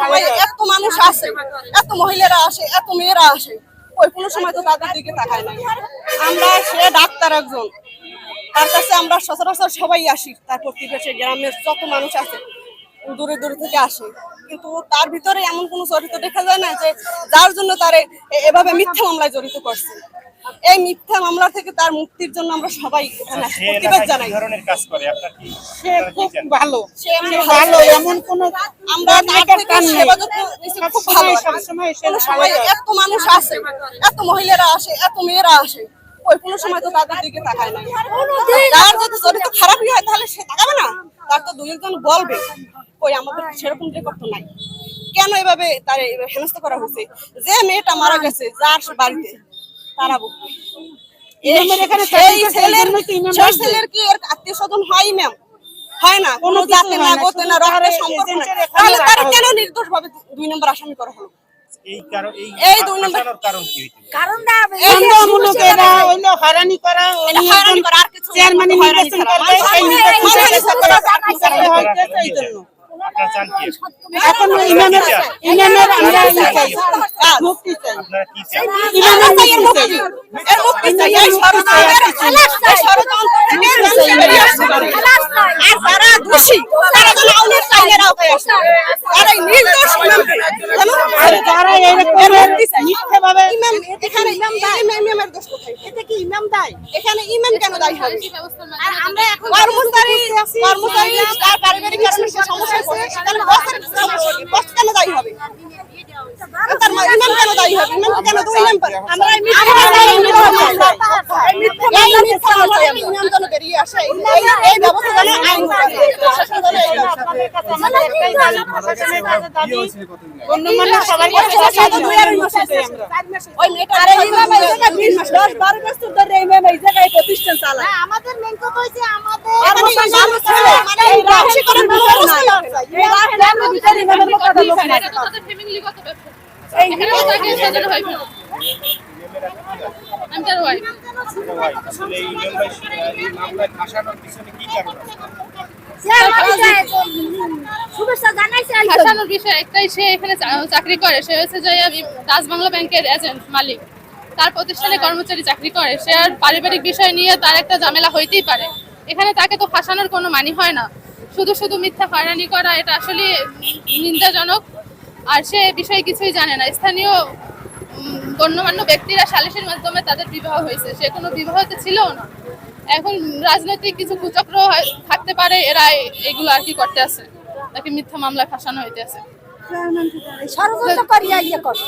সময় এত মানুষ আসে এত মহিলারা আসে এত মেয়েরা আসে ওই কোনো সময় তো তাদের দিকে তাকায় না। আমরা সে ডাক্তার একজন তার কাছে আমরা সচরাচর সবাই আসি তার প্রতিবেশী গ্রামের যত মানুষ আছে দূরে দূরে থেকে আসে। কিন্তু তার ভিতরে এমন কোনো চরিত্র দেখা যায় না যে যার জন্য তারে এ- এভাবে মিথ্যা মামলায় জড়িত করছে। এই মিথ্যা মামলা থেকে তার মুক্তির জন্য আমরা সবাই প্রতিবাদ জানাই। ধরনের কাজ করে? আপনার কি সে খুব ভালো। সে ভালো এমন কোন আমরা। এত মানুষ আসে এত মহিলারা আসে এত মেয়েরা আসে ওই কোনো সময় তো তাদের দিকে তাকায় না। যার যদি চরিত্র খারাপই হয় তাহলে সে তাকাবে না? তার তো দুই বলবে ওই আমাদের সেরকম রেকর্ড তো নাই। কেন এভাবে তার হেনস্থ করা হয়েছে? যে মেয়েটা মারা গেছে যার বাড়িতে তারাবো আত্মীয় স্বজন হয় ম্যাম হয় না কোনো জাতে না গোতে না রক্তের সম্পর্ক না এজেন্টের এখানে তাহলে তারা রাখা ভাবে দুই নম্বর আসামি করা হলো। এই কারণ এই এই দুই নম্বর- ফাঁসানোর কারণ কি হইতে পারে? কারণটা সন্দেহমূলক এরা হইল হয়রানি করা হয়রানি করা, আর কিছু চেয়ারম্যান নির্বাচন করবে সেই নির্বাচন মানুষ করে সরকার সরকার চাকরি করে। হইতেছে এই জন্য। আপনারা চান কি এখন ইমামের ইমামের আমরা চাই। মুক্তি চাই। ইমামের মুক্তি চাই এর মুক্তি চাই। এই ষড়যন্ত্রের- এই ষড়যন্ত্র থেকে মানুষ বেরিয়ে আর যারা দোষী, তারা যেন আইনের আইনের আওতায় আসে। তারা এই নির্দোষ ইমামকে যেন আর যারা এরকম মিথ্যাভাবে এখানে ইমাম ইমামের দোষ কোথায়? এটা কি ইমাম দায়? এখানে ইমাম কেন দায়ী হবে? আর আমরা এখন কর্মচারী কর্মচারী তার পারিবারিক কারণে সে সমস্যায় পড়ে সেখানে বস কেন দায়ী হবে? তার ইমাম কেন দায়ী হবে? ইমাম কেন দুই ইমাম পারে? আমরা এই মিথ্যা এই মিথ্যা ইমাম যেন বেরিয়ে আসে। এই ব্যবস্থা যেন আইন করে। প্রশাসন যেন এই ব্যবস্থা- গণ্যমান্য সবার কাছে প্রশাসন দুই আড়াই মাস আছে। ওই মেয়েটার ইমাম এই জায়গায় বিশ মাস, দশ বারো বছর ধরে ইমাম এই জায়গায় প্রতিষ্ঠান চালায় না, আমাদের মেন কথা হচ্ছে আমাদের মানে এই রাশিকরণ ব্যবস্থা নাই। এই রাশিকরণের ভিতরে ইমামের একটা লোক নাই। আমি তার ওয়াইফ আসলে এই এই মামলায় ফাঁসানোর পিছনে কি কারণ আছে? শুভেচ্ছা জানাইছে ফাঁসানোর বিষয় একটাই, সে এখানে চাকরি করে। সে হচ্ছে যে ডাচ বাংলা ব্যাংকের এজেন্ট মালিক। তার প্রতিষ্ঠানে কর্মচারী চাকরি করে। সে আর পারিবারিক বিষয় নিয়ে তার একটা ঝামেলা হইতেই পারে। এখানে তাকে তো ফাঁসানোর কোনো মানি হয় না। শুধু শুধু মিথ্যা হয়রানি করা, এটা আসলে নিন্দাজনক। আর সে বিষয়ে কিছুই জানে না। স্থানীয় গণ্যমান্য ব্যক্তিরা সালিসের মাধ্যমে তাদের বিবাহ হয়েছে। সে কোনো বিবাহতে ছিলও না। এখন রাজনৈতিক কিছু কুচক্র থাকতে পারে এরা এগুলো আর কি করতে আছে। তাকে মিথ্যা মামলায় ফাঁসানো হইতেছে। ষড়যন্ত্র করিয়া ইয়ে করো